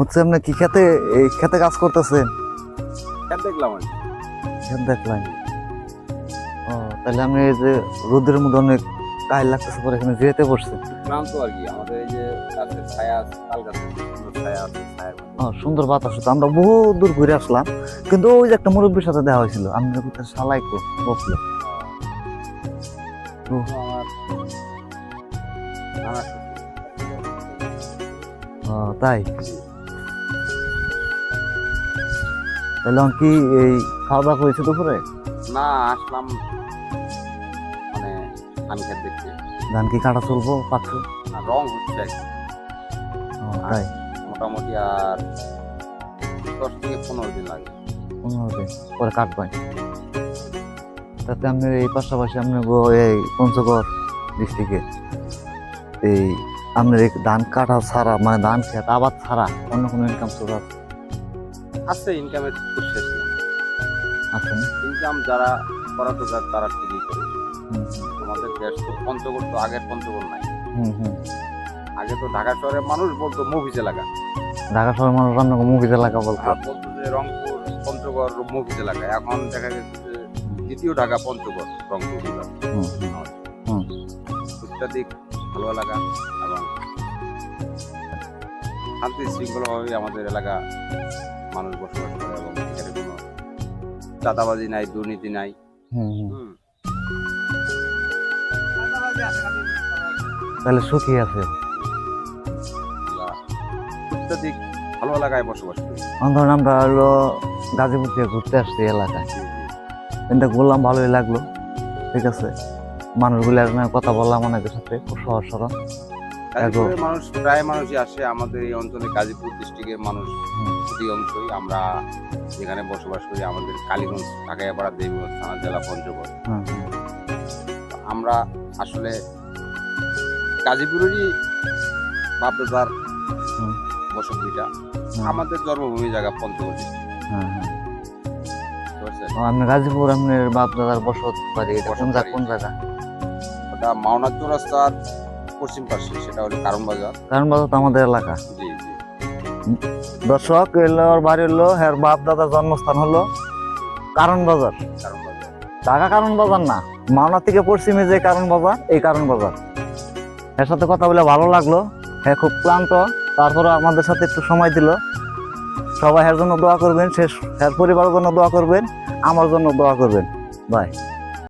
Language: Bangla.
হচ্ছে আপনি কি খেতে এই খেতে কাজ করতেছেন? কেন দেখলাম আমি। খেত দেখলাম। ও তাহলে আপনি এই যে রোদের মধ্যে অনেক কাজ লাগতেছে পরে এখানে যেতে পড়ছে ক্লান্ত আর কি আমাদের এই যে গাছের ছায়া তাল গাছের সুন্দর ছায়া বাতাস হতো আমরা বহু দূর ঘুরে আসলাম কিন্তু ওই যে একটা মুরব্বীর সাথে দেখা হয়েছিল আমি কোথায় সালাই বকলো। তাই। তাহলে কি এই খাওয়া দাওয়া করেছে দুপুরে? না আসলাম মানে ধান খেত দেখতে। ধান কি কাটা চলবো পাচ্ছে রং হচ্ছে। তাই? মোটামুটি আর দশ থেকে পনেরো দিন লাগে। পনেরো দিন পরে কাটবেন। তাতে আপনি এই পাশাপাশি আপনি গো- এই পঞ্চগড় ডিস্ট্রিক্টে এই আপনার ধান কাটা ছাড়া মানে ধান খেত আবাদ ছাড়া অন্য কোনো ইনকাম সোর্স আছে। আছে ইনকামের শেষ নেই। ইনকাম যারা করা দরকার তারা ঠিকই করে। আমাদের দেশ তো পঞ্চগড় তো আগের পঞ্চগড় নাই। আগে তো ঢাকা শহরের মানুষ বলতো মুভিজ এলাকা ঢাকা শহরের মানুষ রান্না মুভিতে লাগা বলতো। আর বলতো যে রংপুর পঞ্চগড় মুভিজ এলাকা এখন দেখা গেছে যে দ্বিতীয় ঢাকা পঞ্চগড় রংপুর বিভাগ। অত্যাধিক ভালো এলাকা এবং শান্তি শৃঙ্খলাভাবে আমাদের এলাকা মানুষ বসবাস করে এবং এখানে কোনো চাঁদাবাজি নাই দুর্নীতি নাই। হুম, হুম। হুম। তাহলে সুখী আছে। অত্যাধিক ভালো এলাকায় বসবাস করি। এখন ধরেন আমরা হলো গাজীপুর থেকে ঘুরতে আসছি এলাকায়। এটা বললাম ভালোই লাগল। ঠিক আছে? মানুষগুলো কথা বললাম অনেকের সাথে খুব সহজ সরল। গাজীপুরের মানুষ প্রায় মানুষই আসে আমাদের এই অঞ্চলে গাজীপুর ডিস্ট্রিক্টের মানুষ। অধিকাংশই আমরা যেখানে বসবাস করি আমাদের কালীগঞ্জ ঢাকাইপাড়া দেবীগঞ্জ থানা জেলা পঞ্চগড়। আমরা আসলে গাজীপুরেরই বাপদাদার বসতিটা আমাদের জন্মভূমি জায়গা পঞ্চগড় district, হুম, হুম। বুঝতে পারছেন? ও, আপনি গাজীপুর আপনার বাপ দাদার বসত বাড়ি কোন জায়গা কোন জায়গা ওটা মাওনা চৌরাস্তার পশ্চিম পাশে সেটা হলো কারণ বাজার। কারণ বাজার তো আমাদের এলাকা। জি জি। দর্শক এলো ওর বাড়ি হলো হ্যার বাপ দাদার জন্মস্থান হলো কারণ বাজার। কারণ বাজার। ঢাকা কারণ বাজার না মাওনা থেকে পশ্চিমে যে কারণ বাজার এই কারণ বাজার। এর সাথে কথা বলে ভালো লাগল হ্যাঁ খুব ক্লান্ত তারপরে আমাদের সাথে একটু সময় দিল। সবাই এর জন্য দোয়া করবেন শেষ এর পরিবারের জন্য দোয়া করবেন আমার জন্য দোয়া করবেন। বাই।